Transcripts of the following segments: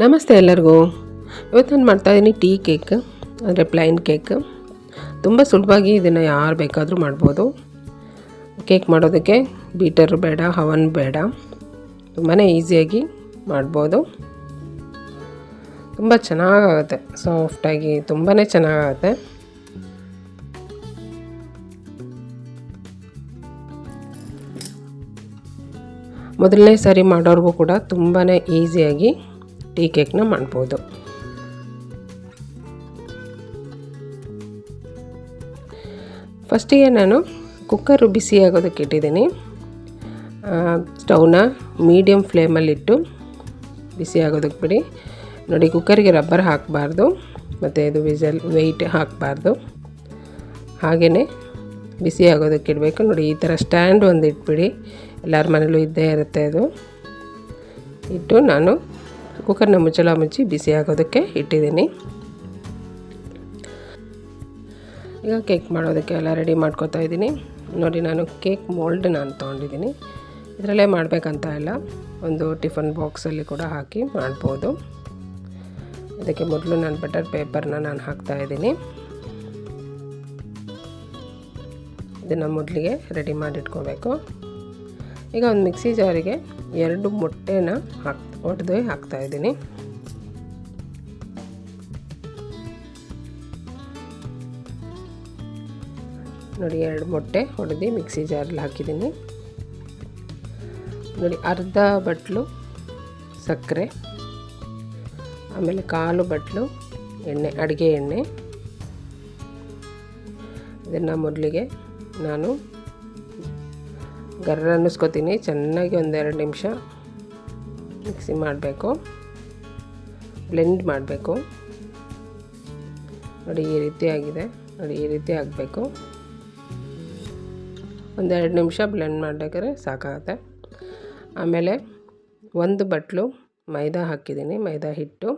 ನಮಸ್ತೆ ಎಲ್ಲರಿಗೂ. ಇವತ್ತು ನಾನು ಮಾಡ್ತಾಯಿದ್ದೀನಿ ಟೀ ಕೇಕ್, ಅಂದರೆ ಪ್ಲೈನ್ ಕೇಕ್. ತುಂಬ ಸುಲಭವಾಗಿ ಇದನ್ನು ಯಾರು ಬೇಕಾದರೂ ಮಾಡ್ಬೋದು. ಕೇಕ್ ಮಾಡೋದಕ್ಕೆ ಬೀಟರ್ ಬೇಡ, ಹವನ್ ಬೇಡ. ತುಂಬಾ ಈಸಿಯಾಗಿ ಮಾಡ್ಬೋದು. ತುಂಬ ಚೆನ್ನಾಗಾಗುತ್ತೆ, ಸಾಫ್ಟಾಗಿ ತುಂಬಾ ಚೆನ್ನಾಗುತ್ತೆ ಮೊದಲನೇ ಸಾರಿ ಮಾಡೋರಿಗೂ ಕೂಡ ತುಂಬಾ ಈಸಿಯಾಗಿ ಟೀ ಕೇಕ್ನ ಮಾಡ್ಬೋದು. ಫಸ್ಟಿಗೆ ನಾನು ಕುಕ್ಕರು ಬಿಸಿ ಆಗೋದಕ್ಕೆ ಇಟ್ಟಿದ್ದೀನಿ. ಸ್ಟೌವ್ನ ಮೀಡಿಯಮ್ ಫ್ಲೇಮಲ್ಲಿಟ್ಟು ಬಿಸಿ ಆಗೋದಕ್ಕೆ ಬಿಡಿ. ನೋಡಿ, ಕುಕ್ಕರಿಗೆ ರಬ್ಬರ್ ಹಾಕಬಾರ್ದು, ಮತ್ತು ಇದು ವಿಸಲ್ ವೆಯ್ಟ್ ಹಾಕಬಾರ್ದು. ಹಾಗೆಯೇ ಬಿಸಿ ಆಗೋದಕ್ಕೆ ಇಡಬೇಕು. ನೋಡಿ, ಈ ಥರ ಸ್ಟ್ಯಾಂಡ್ ಒಂದು ಇಟ್ಬಿಡಿ ಎಲ್ಲರ ಮನೇಲೂ ಇದ್ದೇ ಇರುತ್ತೆ ಅದು. ಇಟ್ಟು ನಾನು ಕುಕ್ಕರ್ನ ಮುಚ್ಚಳ ಮುಚ್ಚಿ ಬಿಸಿ ಆಗೋದಕ್ಕೆ ಇಟ್ಟಿದ್ದೀನಿ. ಈಗ ಕೇಕ್ ಮಾಡೋದಕ್ಕೆ ಎಲ್ಲ ರೆಡಿ ಮಾಡ್ಕೋತಾ ಇದ್ದೀನಿ. ನೋಡಿ, ನಾನು ಕೇಕ್ ಮೋಲ್ಡ್ ನಾನು ತೊಗೊಂಡಿದ್ದೀನಿ. ಇದರಲ್ಲೇ ಮಾಡಬೇಕಂತ ಇಲ್ಲ. ಒಂದು ಟಿಫನ್ ಬಾಕ್ಸಲ್ಲಿ ಕೂಡ ಹಾಕಿ ಮಾಡ್ಬೋದು. ಅದಕ್ಕೆ ಮೊದಲು ನಾನು ಬಟರ್ ಪೇಪರ್ನ ನಾನು ಹಾಕ್ತಾ ಇದ್ದೀನಿ. ಇದನ್ನು ಮೊದಲಿಗೆ ರೆಡಿ ಮಾಡಿಟ್ಕೋಬೇಕು. ಈಗ ಒಂದು ಮಿಕ್ಸಿ ಜಾರಿಗೆ ಎರಡು ಮೊಟ್ಟೆನ ಹಾಕ್, ಒಡೆದು ಹಾಕ್ತಾಯಿದ್ದೀನಿ ನೋಡಿ, ಎರಡು ಮೊಟ್ಟೆ ಹೊಡೆದು ಮಿಕ್ಸಿ ಜಾರಲ್ಲಿ ಹಾಕಿದ್ದೀನಿ. ನೋಡಿ, ಅರ್ಧ ಬಟ್ಲು ಸಕ್ಕರೆ, ಆಮೇಲೆ ಕಾಲು ಬಟ್ಲು, ಎಣ್ಣೆ, ಅಡುಗೆ ಎಣ್ಣೆ. ಇದನ್ನು ಮೊದಲಿಗೆ ನಾನು ಗರ್ರ ಅನ್ನಿಸ್ಕೋತೀನಿ. ಚೆನ್ನಾಗಿ ಒಂದೆರಡು ನಿಮಿಷ ಮಿಕ್ಸಿ ಮಾಡಬೇಕು. ಬ್ಲೆಂಡ್ ಮಾಡಬೇಕು. ನೋಡಿ, ಈ ರೀತಿ ಆಗಿದೆ. ನೋಡಿ, ಈ ರೀತಿ ಆಗಬೇಕು. ಒಂದೆರಡು ನಿಮಿಷ ಬ್ಲೆಂಡ್ ಮಾಡಬೇಕಾದ್ರೆ ಸಾಕಾಗುತ್ತೆ. ಆಮೇಲೆ ಒಂದು ಬಟ್ಲು ಮೈದಾ ಹಾಕಿದ್ದೀನಿ, ಮೈದಾ ಹಿಟ್ಟು.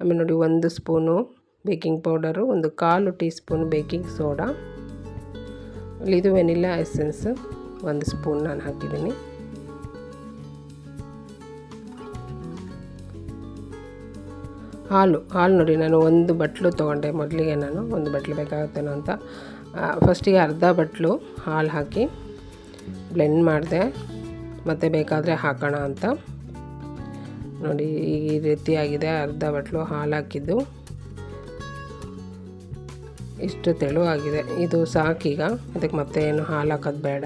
ಆಮೇಲೆ ನೋಡಿ, ಒಂದು ಸ್ಪೂನು ಬೇಕಿಂಗ್ ಪೌಡರು, ಒಂದು ಕಾಲು ಟೀ ಸ್ಪೂನ್ ಬೇಕಿಂಗ್ ಸೋಡಾ. ಇದು ವೆನಿಲ್ಲಾ ಎಸೆನ್ಸ್ ಒಂದು ಸ್ಪೂನ್ ನಾನು ಹಾಕಿದ್ದೀನಿ. ಹಾಲು ಹಾಲು ನೋಡಿ, ನಾನು ಒಂದು ಬಟ್ಲು ತೊಗೊಂಡೆ. ಮೊದಲಿಗೆ ನಾನು ಒಂದು ಬಟ್ಲು ಬೇಕಾಗುತ್ತೇನೋ ಅಂತ. ಫಸ್ಟಿಗೆ ಅರ್ಧ ಬಟ್ಲು ಹಾಲು ಹಾಕಿ ಬ್ಲೆಂಡ್ ಮಾಡಿದೆ. ಮತ್ತು ಬೇಕಾದರೆ ಹಾಕೋಣ ಅಂತ. ನೋಡಿ, ಈ ರೀತಿಯಾಗಿದೆ ಅರ್ಧ ಬಟ್ಲು ಹಾಲು ಹಾಕಿದ್ದು. ಇಷ್ಟು ತೆಳುವಾಗಿದೆ. ಇದು ಸಾಕೀಗ. ಅದಕ್ಕೆ ಮತ್ತೆ ಏನು ಹಾಲು ಹಾಕೋದು ಬೇಡ.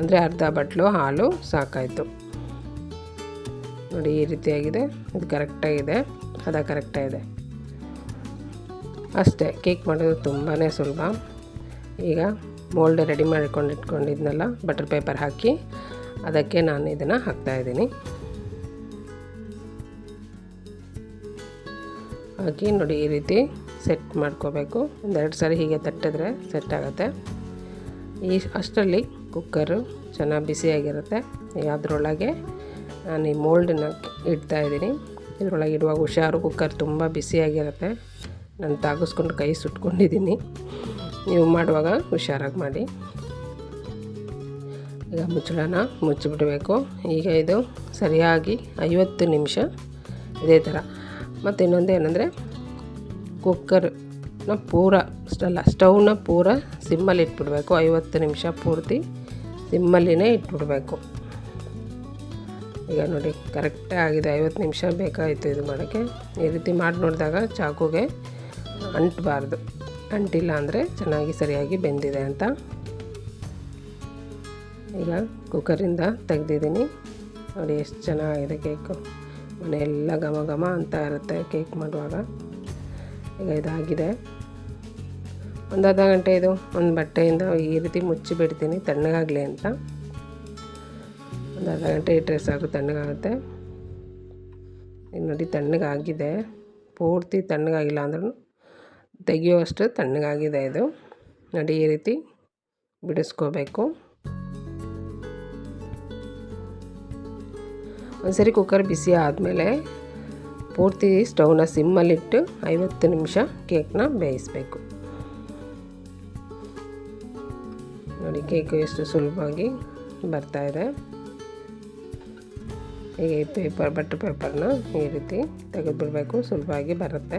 ಅಂದರೆ ಅರ್ಧ ಬಟ್ಲು, ಹಾಲು ಸಾಕಾಯಿತು. ನೋಡಿ ಈ ರೀತಿಯಾಗಿದೆ. ಇದು ಕರೆಕ್ಟಾಗಿದೆ ಅದ ಕರೆಕ್ಟಾಗಿದೆ ಅಷ್ಟೇ, ಕೇಕ್ ಮಾಡೋದು ತುಂಬಾ ಸುಲಭ. ಈಗ ಮೋಲ್ಡ್ ರೆಡಿ ಮಾಡಿಕೊಂಡು ಇಟ್ಕೊಂಡಿದ್ನಲ್ಲ ಬಟರ್ ಪೇಪರ್ ಹಾಕಿ, ಅದಕ್ಕೆ ನಾನು ಇದನ್ನು ಹಾಕ್ತಾಯಿದ್ದೀನಿ ಹಾಕಿ ನೋಡಿ ಈ ರೀತಿ ಸೆಟ್ ಮಾಡ್ಕೋಬೇಕು. ಒಂದೆರಡು ಸಾರಿ ಹೀಗೆ ತಟ್ಟಿದ್ರೆ ಸೆಟ್ ಆಗುತ್ತೆ. ಈ ಅಷ್ಟರಲ್ಲಿ ಕುಕ್ಕರು ಚೆನ್ನಾಗಿ ಬಿಸಿಯಾಗಿರುತ್ತೆ. ಅದರೊಳಗೆ ನಾನು ಈ ಮೋಲ್ಡನ್ನ ಇಡ್ತಾಯಿದ್ದೀನಿ ಇದರೊಳಗೆ ಇಡುವಾಗ ಹುಷಾರು, ಕುಕ್ಕರ್ ತುಂಬ ಬಿಸಿಯಾಗಿರುತ್ತೆ. ನಾನು ತಾಗಿಸ್ಕೊಂಡು ಕೈ ಸುಟ್ಕೊಂಡಿದ್ದೀನಿ. ನೀವು ಮಾಡುವಾಗ ಹುಷಾರಾಗಿ ಮಾಡಿ. ಈಗ ಮುಚ್ಚಳನ ಮುಚ್ಚಿಬಿಡಬೇಕು. ಈಗ ಇದು ಸರಿಯಾಗಿ ಐವತ್ತು ನಿಮಿಷ ಇದೇ ಥರ. ಮತ್ತು ಇನ್ನೊಂದು ಏನಂದರೆ ಕುಕ್ಕರ್ನ ಪೂರ ಸ್ಟಲ್ಲ ಸ್ಟವ್ನ ಪೂರ ಸಿಮ್ಮಲ್ಲಿ ಇಟ್ಬಿಡಬೇಕು. ಐವತ್ತು ನಿಮಿಷ ಪೂರ್ತಿ ಸಿಮ್ಮಲ್ಲಿನೇ ಇಟ್ಬಿಡಬೇಕು. ಈಗ ನೋಡಿ ಕರೆಕ್ಟೇ ಆಗಿದೆ. ಐವತ್ತು ನಿಮಿಷ ಬೇಕಾಯಿತು ಇದು ಮಾಡೋಕ್ಕೆ. ಈ ರೀತಿ ಮಾಡಿ ನೋಡಿದಾಗ ಚಾಕುಗೆ ಅಂಟಬಾರ್ದು. ಅಂಟಿಲ್ಲ ಅಂದರೆ ಚೆನ್ನಾಗಿ ಸರಿಯಾಗಿ ಬೆಂದಿದೆ ಅಂತ. ಈಗ ಕುಕ್ಕರಿಂದ ತೆಗ್ದಿದ್ದೀನಿ. ನೋಡಿ, ಎಷ್ಟು ಚೆನ್ನಾಗಿದೆ ಕೇಕು. ಮನೆಯೆಲ್ಲ ಘಮ ಘಮ ಅಂತ ಇರುತ್ತೆ ಕೇಕ್ ಮಾಡುವಾಗ. ಈಗ ಇದಾಗಿದೆ. ಒಂದು ಅರ್ಧ ಗಂಟೆ ಇದು, ಒಂದು ಬಟ್ಟೆಯಿಂದ ಈ ರೀತಿ ಮುಚ್ಚಿ ಬಿಡ್ತೀನಿ ತಣ್ಣಗಾಗಲಿ ಅಂತ. ಒಂದು ಅರ್ಧ ಗಂಟೆ ಇಟ್ಟರೆ ಸಾಕು, ತಣ್ಣಗಾಗುತ್ತೆ. ನೋಡಿ ತಣ್ಣಗಾಗಿದೆ. ಪೂರ್ತಿ ತಣ್ಣಗಾಗಿಲ್ಲ ಅಂದ್ರೂ ತೆಗೆಯುವಷ್ಟು ತಣ್ಣಗಾಗಿದೆ ಇದು. ನೋಡಿ ಈ ರೀತಿ ಬಿಡಿಸ್ಕೋಬೇಕು. ಒಂದ್ಸರಿ ಕುಕ್ಕರ್ ಬಿಸಿ ಆದಮೇಲೆ ಪೂರ್ತಿ ಸ್ಟವ್ನ ಸಿಮ್ಮಲ್ಲಿಟ್ಟು ಐವತ್ತು ನಿಮಿಷ ಕೇಕ್ನ ಬೇಯಿಸಬೇಕು. ನೋಡಿ ಕೇಕು ಎಷ್ಟು ಸುಲಭವಾಗಿ ಬರ್ತಾಯಿದೆ ಈ ಪೇಪರ್ ಬಟರ್ ಪೇಪರ್ನ ಈ ರೀತಿ ತೆಗೆದುಬಿಡಬೇಕು, ಸುಲಭವಾಗಿ ಬರುತ್ತೆ.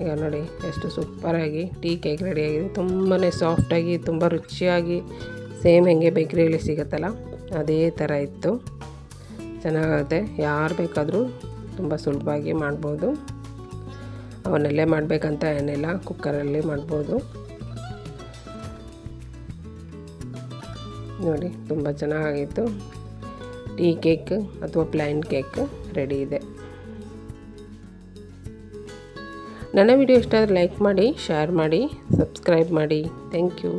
ಈಗ ನೋಡಿ ಎಷ್ಟು ಸೂಪರಾಗಿ ಟೀ ಕೇಕ್ ರೆಡಿಯಾಗಿದೆ. ತುಂಬಾ ಸಾಫ್ಟಾಗಿ, ತುಂಬ ರುಚಿಯಾಗಿ, ಸೇಮ್ ಹೆಂಗೆ ಬೇಕ್ರಿಯಲ್ಲಿ ಸಿಗುತ್ತಲ್ಲ, ಅದೇ ಥರ ಇತ್ತು. ಚೆನ್ನಾಗುತ್ತೆ ಯಾರು ಬೇಕಾದರೂ ತುಂಬ ಸುಲಭವಾಗಿ ಮಾಡ್ಬೋದು. ಅವನ್ನಲ್ಲೇ ಮಾಡಬೇಕಂತ ಏನಿಲ್ಲ, ಕುಕ್ಕರಲ್ಲಿ ಮಾಡ್ಬೋದು. ನೋಡಿ, ತುಂಬ ಚೆನ್ನಾಗಿತ್ತು ಟೀ ಕೇಕ್ ಅಥವಾ ಪ್ಲೈನ್ ಕೇಕ್ ರೆಡಿ ಇದೆ. ನನ್ನ ವಿಡಿಯೋ ಇಷ್ಟ ಆದರೆ ಲೈಕ್ ಮಾಡಿ, ಶೇರ್ ಮಾಡಿ, ಸಬ್ಸ್ಕ್ರೈಬ್ ಮಾಡಿ. Thank you.